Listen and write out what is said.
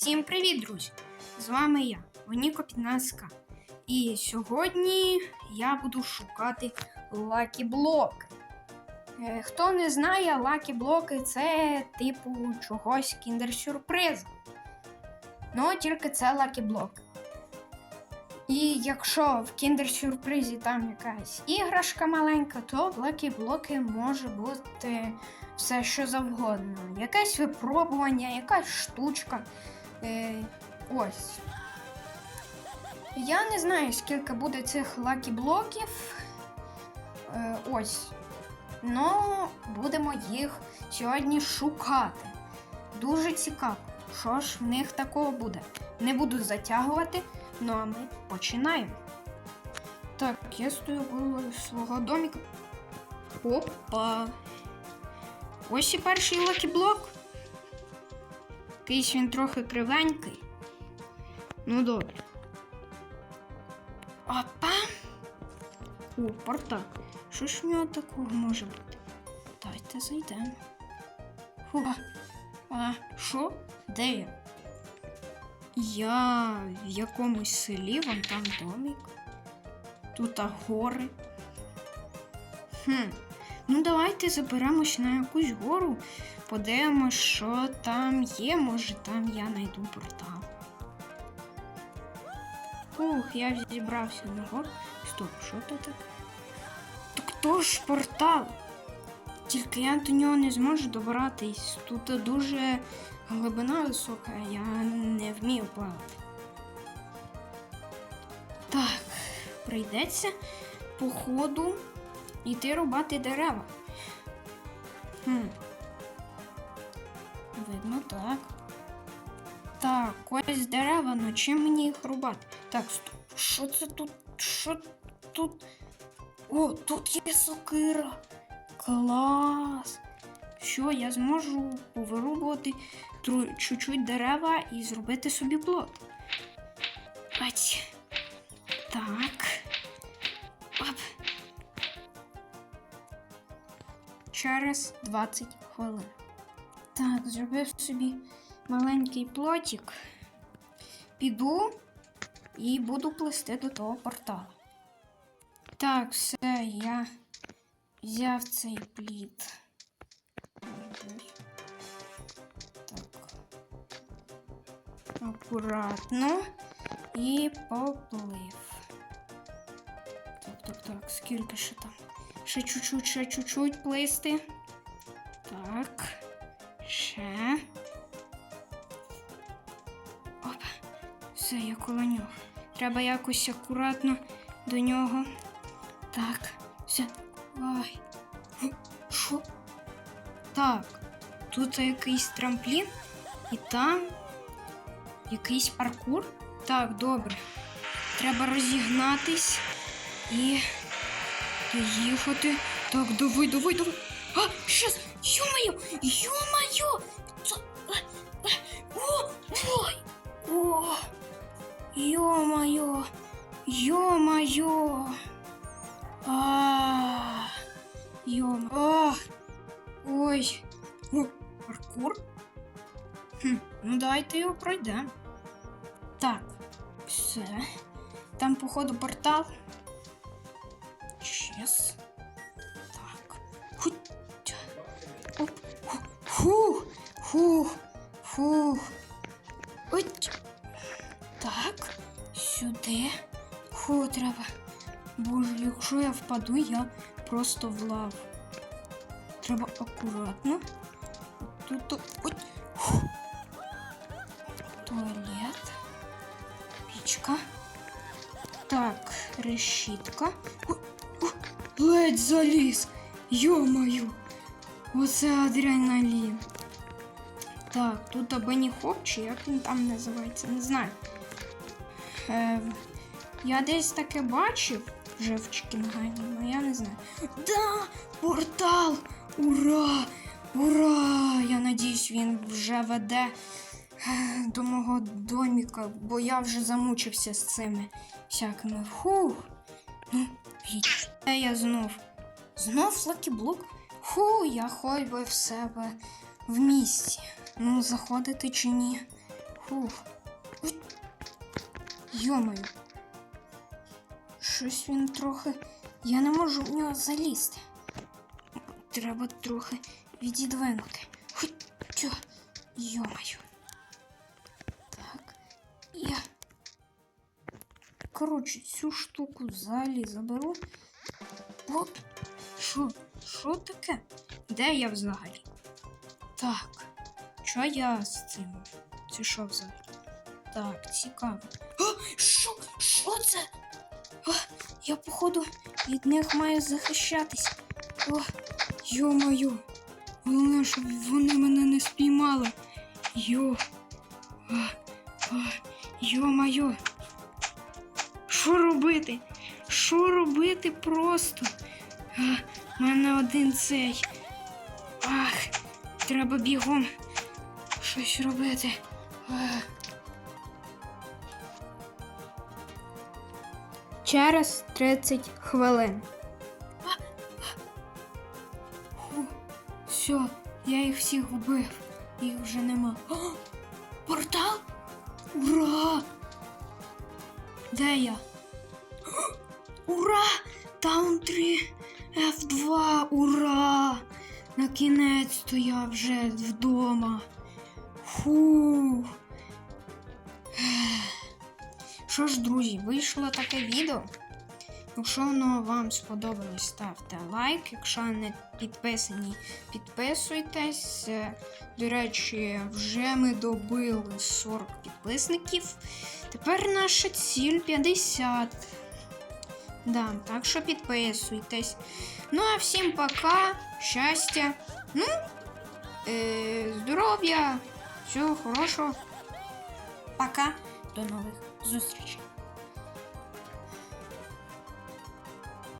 Всім привіт, друзі! З вами я, Оніко 15 І сьогодні я буду шукати лакі блоки. Е, Хто не знає, лакі блоки це типу чогось кіндер-сюрпризу. Ну, тільки це лакі блоки. І якщо в кіндер-сюрпризі там якась іграшка маленька, то в лакі блоки може бути все що завгодно. Якесь випробування, якась штучка. Е, ось. Я не знаю, скільки буде цих лакі блоків. Е, ось. Ну, будемо їх сьогодні шукати. Дуже цікаво, що ж в них такого буде. Не буду затягувати, ну а ми починаємо. Так, я стою коло свого доміка. Опа. Ось і перший лакі-блок. Якийсь він трохи кривенький. Ну добре. Опа. О, портал. Що ж в нього такого може бути? Давайте зайдемо. Фу. А, що? Де я? Я в якомусь селі, вон там домик. Тут гори. Хм. Ну, давайте заберемось на якусь гору, подивимось, що там є. Може, там я знайду портал. Ух, я зібрався на гору. Стоп, що то таке? Так то ж портал. Тільки я до нього не зможу добратись. Тут дуже глибина висока, я не вмію плавати. Так, прийдеться по ходу йти рубати дерева. Хм. Видно так. Так, ось дерева, ну чим мені їх рубати? Так, стоп. Що це тут? Що тут? О, тут є сокира. Клас. Що, я зможу повирубувати чуть-чуть дерева і зробити собі плод. Ать. Так. Оп. Через 20 хвилин. Так, зробив собі маленький плотик. Піду і буду плести до того порталу. Так, все, я взяв цей плід. Так. Акуратно і поплив. Так, так, так, скільки ще там? Ще чуть-чуть, ще чуть-чуть плисти. Так. Ще. Опа. Все, я коло нього. Треба якось акуратно до нього. Так. Все. Ой. Що? Так. Тут якийсь трамплін, і там якийсь паркур. Так, добре. Треба розігнатись і їхати. Так, давай, давай, давай. А, щас, ё-моё, ё-моё! Це- е, е, О, ой, о, ё-моё, ё-моё. А, ё а, ой, о, паркур? Хм, ну давайте його пройдемо. Так, все. Там, походу, портал. Щас. Фух. Фух. Фух. Уть. Так. Сюди. Фу, треба. Боже, якщо я впаду, я просто в лаву. Треба акуратно. Тут. тут- Ой. Фу. Туалет. Пічка. Так, решітка. О, о, ледь заліз. Йо-моє. Оце адреналін. Так, тут Бенні Хоп, чи як він там називається, не знаю. Е, я десь таке бачив вже в Чікінгані, але я не знаю. Да! Портал! Ура! Ура! Я надіюсь, він вже веде е, до мого доміка, бо я вже замучився з цими всякими. Фух. Ну. Де я знов? Знов лакіблок? Фу, я хоч би в себе в місті. Ну, заходити чи ні? Ой. Йомаю. Щось він трохи. Я не можу в нього залізти. Треба трохи відідвинути. Хоть. Йомаю. Так. Я. Коротше, цю штуку взагалі заберу. Оп. Що? Що таке? Де я взагалі? Так. Що я з цим? Це що взагалі? Так, цікаво. А, що? Що це? А, я, походу, від них маю захищатись. О, йо-моє. Головне, щоб вони мене не спіймали. Йо. Йо-моє. Що робити? Що робити просто? А, в мене один цей. Ах, треба бігом щось робити. Ах. Через 30 хвилин. Все, я їх всіх вбив. Їх вже нема. О, портал? Ура! Де я? Ура! Таун 3 F2! Ура! На кінець то я вже вдома. Фу. Що ж, друзі, вийшло таке відео. Якщо воно вам сподобалось, ставте лайк. Якщо не підписані, підписуйтесь. До речі, вже ми добили 40 підписників. Тепер наша ціль 50. Да, так що підписуйтесь. Ну а всім пока, щастя, ну, е, здоров'я, всього хорошого. Пока, до нових зустрічей.